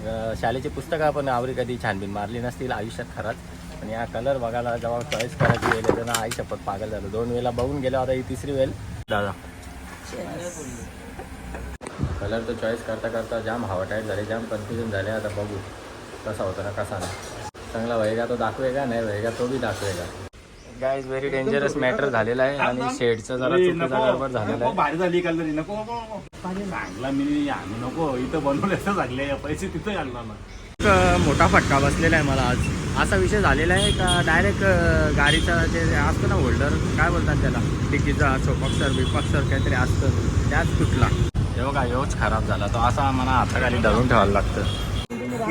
शालेची शाळेची पुस्तकं आपण आवरी कधी छानबीन मारली नसतील आयुष्यात खरंच. आणि या कलर बघायला जेव्हा चॉईस करायची वेळ येते ना आई शपथ पागल झालो. दोन वेळेला बघून गेलो आता ही तिसरी वेळ. दादा. कलर तर चॉईस करता करता जाम हवा झाले जाम कन्फ्युजन झाले. आता बघू कसा होता ना कसा नाही. चांगला वैगा तो दाखवेगा नाही वैगा तो बी दाखवेगा. गाईज व्हेरी डेंजरस मॅटर झालेला आहे आणि शेडचं जरा चुकीचा गडबड झालेला नको आहे भारी झाली कलर नको नको चांगला मी आणू नको. इथं बनवलं चांगले पैसे तिथं आणणार ना एक, मोठा फटका बसलेला आहे मला आज. असा विषय झालेला आहे का डायरेक्ट गाडीचा जे असतं ना होल्डर काय बोलतात त्याला? डिकीचा चोपक्सर बिपक्सर काहीतरी असतं. त्याच तुटला हे बघा ह्योच खराब झाला. तो असा मला हाताखाली धरून ठेवायला लागतं.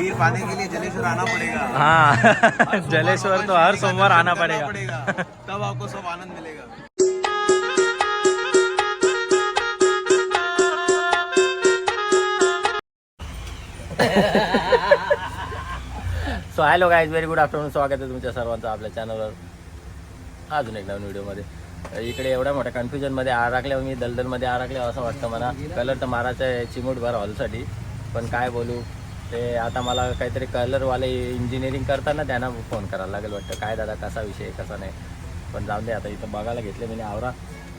खीर पाने के लिए जलेश्वर आना पड़ेगा। हा जलेश्वर तो हर सोमवार आना पडेगा। तब आपको सब आनंद मिलेगा। So hello guys very good afternoon स्वागत आहे तुमच्या सर्वांचं आपल्या चॅनलवर अजून एक नवीन व्हिडिओमध्ये इकडे एवढ्या मोठ्या कन्फ्युजनमध्ये अडकल्यावर मी दलदलमध्ये अडकले असं वाटतं मला. कलर तर मारायचा आहे चिमूटभर हॉलसाठी पण काय बोलू? ते आता मला काहीतरी कलरवाले इंजिनिअरिंग करताना त्यांना फोन करायला लागेल वाटतं. काय दादा कसा विषय कसा नाही? पण जाऊ दे आता इथं बघायला घेतले मी आवरा.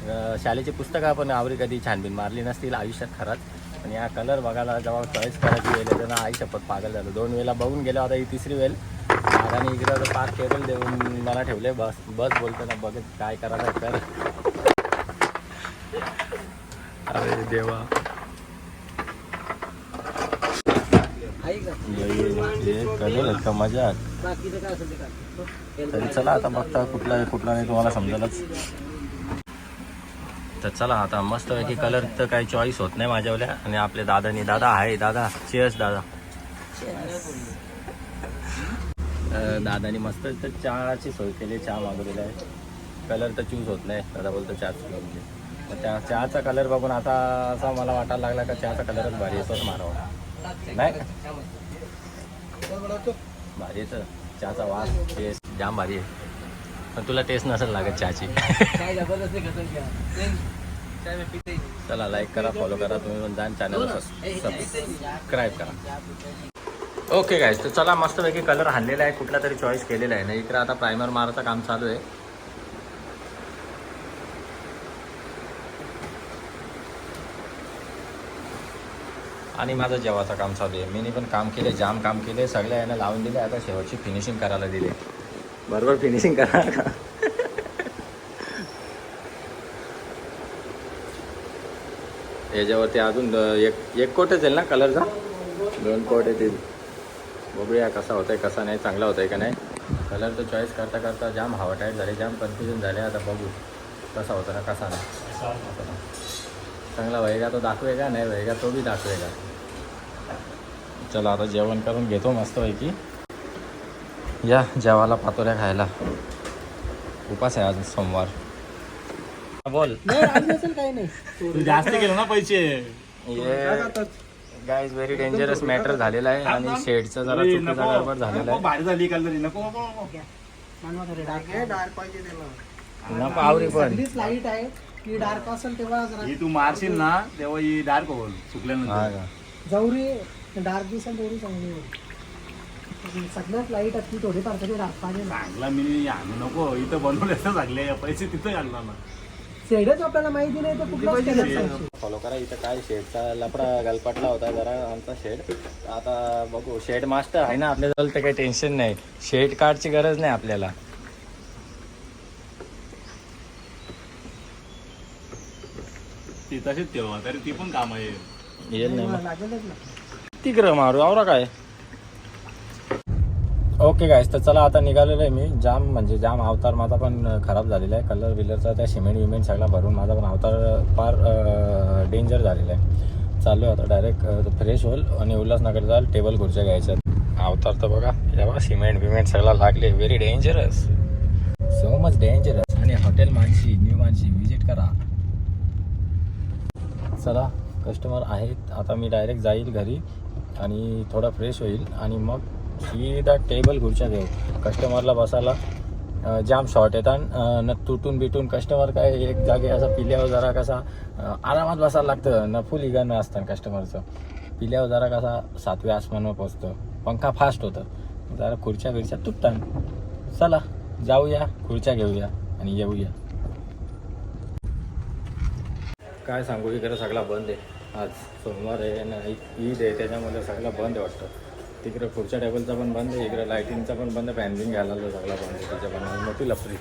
शालेची शाळेची पुस्तकं आपण आवरी कधी छानबीन मारली नसतील आयुष्यात खरंच. पण या कलर बघायला जेव्हा चॉईस करायची वेळ तर आई शपथ पागल झालो. दोन वेळेला बघून गेलो आता ही तिसरी वेळ. दादाने इकडं पाच टेबल देऊन मला ठेवले बस बस बोलतो ना बघत काय करायला कर अरे देवा. का? मजा तरी चला आता बघता कुठला कुठला नाही तुम्हाला समजेलच. तर चला आता मस्त की कलर तर काही चॉईस होत नाही माझ्यावल्या. आणि आपले दादानी दादा आहे. दादा चेअर्स दादा. दादानी मस्त तर चहाची सोय केली चहा मागवलेला आहे. कलर तर चूज होत नाही. दादा बोलतो चहाच घेऊन म्हणजे. त्या चहाचा कलर बघून आता असा मला वाटायला लागला का चहाचा कलरच भारी येतोच मारावा. नाही भारी तर चहाचा वास टेस्ट जाम भारी आहे. पण तुला टेस्ट नसेल लागत चहाची. चला लाईक करा फॉलो करा. तुम्ही पण जाण चॅनल सबस्क्राईब करा. ओके गाईज तर चला मस्तपैकी कलर हाणलेला आहे. कुठला तरी चॉईस केलेला आहे. ना इकडे आता प्रायमर मारायचं काम चालू आहे. आणि माझं जेवाचं काम चालू आहे. मी पण काम केले जाम काम केले सगळ्या यानं लावून दिले आता शेवटची फिनिशिंग करायला दिली बरोबर फिनिशिंग करा का? याच्यावरती अजून एक एक कोट येईल ना कलरचा दोन कोट येतील. बघूया कसा होतंय कसा नाही चांगला होतंय का नाही. कलर तर चॉईस करता करता जाम हवा टाईट झाले जाम कन्फ्युजन झाले. आता बघू कसा होता ना कसा नाही. चांगला वैगा तो दाखवेगा नाही वैगा तो बी दाखवेगा। चला आता जेवण करून घेतो मस्तपैकी। या जेवायला पातोऱ्या खायला। उपास आहे आज सोमवार। बोल। तू जास्त केलं ना पैसे? गाईज व्हेरी डेंजरस मॅटर झालेला आहे आणि शेडचा जरा चुकीचा गडबड झालेला नको आहे झाली कलर नको नको आवरी पण. लाइट आहे. की डार्क असेल तेव्हा जरा ही तू मारशील ना तेव्हा ही डार्क होईल हा सुकल्यानंतर का? जवरी डार्क दिसेल तेवढी चांगली होईल. सगळ्यात लाइट असली थोडीफार तरी डार्क पाहिजे ना. चांगला मी आणू नको इथं बनवलं चांगले पैसे तिथं आणणार ना. शेडच आपल्याला माहिती नाही तर कुठलाच कलर सांगशील फॉलो करा इथं काय शेडचा लपडा गलपाटला होता जरा आमचा शेड. आता बघू शेड मास्टर आहे ना आपल्याजवळ तर काही टेन्शन नाही. शेड कार्डची गरज नाही आपल्याला. ती तशीच ठेवा तरी ती पण काम आहे येईल नाही मग. लागेलच ना. तिकडं मारू आवरा काय? ओके गायस तर चला आता निघालेलो आहे मी. जाम म्हणजे जाम अवतार माझा पण खराब झालेला आहे. कलर विलरचा त्या सिमेंट विमेंट सगळा भरून माझा पण अवतार फार डेंजर झालेला आहे. चाललो आहे आता डायरेक्ट फ्रेश होईल आणि उल्हासनगर जाल टेबल खुर्च्या घ्यायच्यात अवतार तर बघा जेव्हा सिमेंट बिमेंट सगळा लागले. Very dangerous so much dangerous आणि hotel Manshi new Manshi visit करा. चला कस्टमर आहेत. आता मी डायरेक्ट जाईल घरी आणि थोडा फ्रेश होईल आणि मग सीधा टेबल खुर्च्या घेऊ कस्टमरला बसायला जाम शॉर्ट येतात. न तुटून बिटून कस्टमर काय एक जागे असं पिल्यावर जरा कसा आरामात बसायला लागतं. न फुल इगानं असतं कस्टमरचं पिल्यावर जरा कसा सातव्या आसमानवर पोचतं. पंखा फास्ट होतं. जरा खुर्च्या बिरच्या तुटतात. चला जाऊया खुर्च्या घेऊया आणि येऊया. काय सांगू इकडे सगळा बंद आहे. आज सोमवार आहे ना ईद आहे त्याच्यामध्ये सगळं बंद आहे वाटतं. तिकडे पुढच्या टेबलचा पण बंद आहे इकडे लाईटिंगचा पण बंद फॅन बिन घ्यायला सगळा बंद आहे त्याच्या पण मोठी लफरी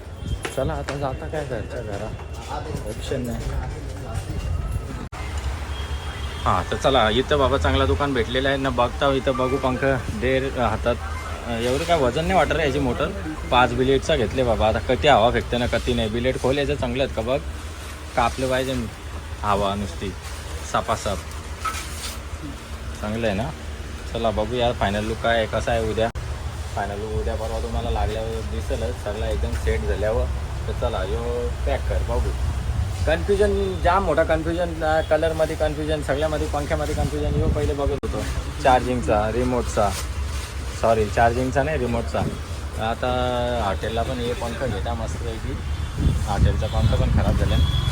चला आता जाता काय घरच्या घरा ऑप्शन नाही. हां तर चला इथं बाबा चांगला दुकान भेटलेलं आहे. ना बघता इथं बघू पंख देर हातात. एवढं काय वजन नाही वाटत रे याची मोटर. पाच बिलेटचा घेतले बाबा. आता कधी हवा फेकते ना कधी नाही. बिलेट खोल याचं चांगलं आहेत का बघ? कापलं पाहिजे. हवा नुसती सापासाप. चांगलं आहे ना? चला बघूया फायनल लुक काय कसा आहे उद्या. फायनल लुक उद्या परवा तुम्हाला लागल्यावर दिसेलच सगळा एकदम सेट झाल्यावर. तर चला यो पॅक कर बघू. कन्फ्युजन जाम मोठा कन्फ्युजन कलरमध्ये कन्फ्युजन सगळ्यामध्ये पंख्यामध्ये कन्फ्युजन यो पहिले बघत होतो. चार्जिंगचा रिमोटचा सॉरी चार्जिंगचा नाही रिमोटचा आता हॉटेलला पण हे पंख घेता मस्त की हॉटेलचा पंख पण खराब झाला आहे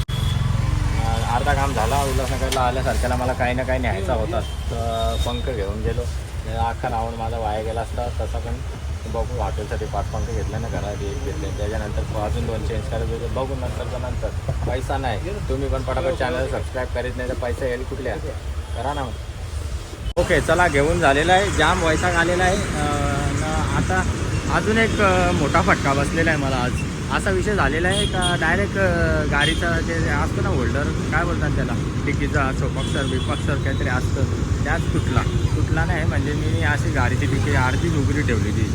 अर्धा काम झाला उल्हासनगरला आल्यासारख्याला मला काही ना काही न्यायचा होता. तर पंख घेऊन गेलो. अख्खा राहून माझा वाया गेला असता. तसा पण बघू हॉटेलसाठी पाच पंख घेतले ना घरात एक घेतले. त्याच्यानंतर अजून दोन चेंज करायचे होते बघू नंतरच्या नंतर पैसा नाही. तुम्ही पण पटापट चॅनल सबस्क्राईब करीत नाही तर पैसा येईल कुठल्या? करा ना ओके चला घेऊन झालेला आहे. जाम वैशाख आलेला आहे. आता अजून एक मोठा फटका बसलेला आहे मला आज. असा विषय झालेला आहे का डायरेक्ट गाडीचा जे असतं ना होल्डर काय बोलतात त्याला? डिक्कीचा चोपक्सर बिपक्सर काहीतरी असतं त्याच तुटला. तुटला नाही म्हणजे मी अशी गाडीची डिक्की अर्धी उघडी ठेवली ती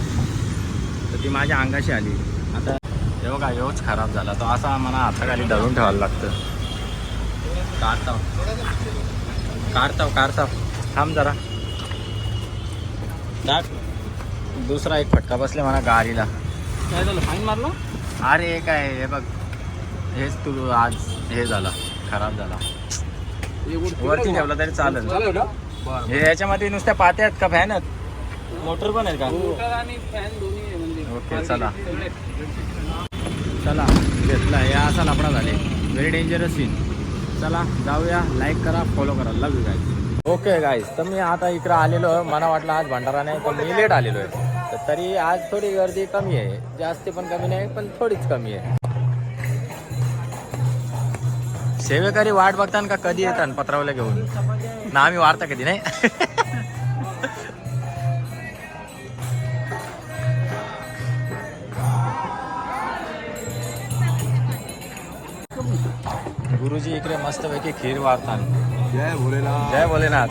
तर ती माझ्या अंगाशी आली. आता हे का एवच खराब झाला. तो असा मला हाताखाली धरून ठेवायला लागतं. काढताव काढताव काढताव थांब जरा. दाख दुसरा एक फटका बसले मला गाडीला. काय झालं? फाईन मारलं? अरे काय हे बघ. हेच तू आज हे झाला खराब झाला. वरती ठेवला तरी चालेल. हे याच्यामध्ये नुसत्या पात्या आहेत का? फॅन आहेत? मोटर पण आहेत का? आहे म्हणजे. ओके चला. चला घेतला. हे असा लफडा झाले. व्हेरी डेंजरस सीन चला जाऊया. लाईक करा फॉलो करा. Love you guys okay guys तर मी आता इकडं आलेलो आहे. मला वाटलं आज भंडारा नाही पण मी लेट आलेलो आहे. तर आज थोडी गर्दी कमी आहे. जास्त पण कमी नाही पण थोडीच कमी आहे. सेवेकरी वाट बघताना का कधी येतात पत्रावल्या घेऊन? ना आम्ही वाढता कधी नाही? गुरुजी इकडे मस्तपैकी खीर वाढतात जय भोलेनाथ. जय भोलेनाथ.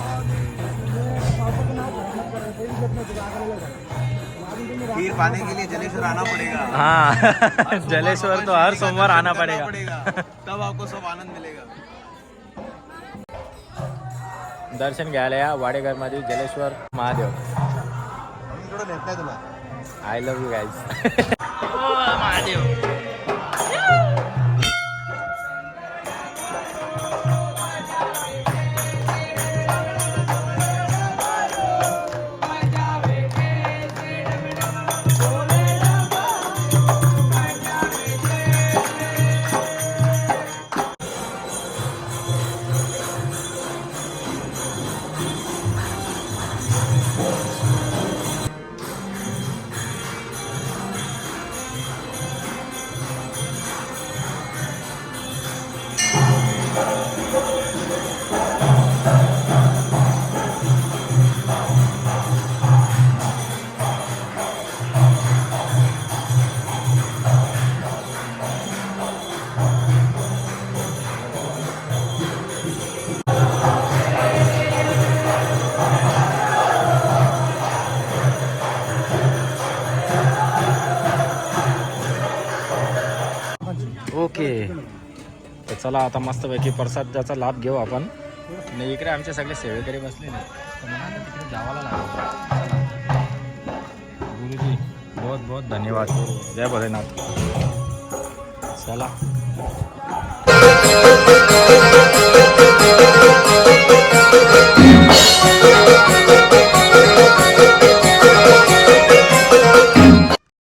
खीर पाने के लिए जलेश्वर आना पड़ेगा। हाँ जलेश्वर तो हर सोमवार आना पड़ेगा। तब आपको सब आनंद मिलेगा। दर्शन घ्यायला या वाडेघरमध्ये Jaleshwar Mahadev. I love you guys चला आता मस्तपैकी प्रसाद त्याचा लाभ घेऊ आपण. नाही इकडे आमचे सगळे सेवेकरी बसले ना. तर मला तिकडे जावाला लागेल. गुरुजी बहुत बहुत धन्यवाद. जय भोलेनाथ. चला.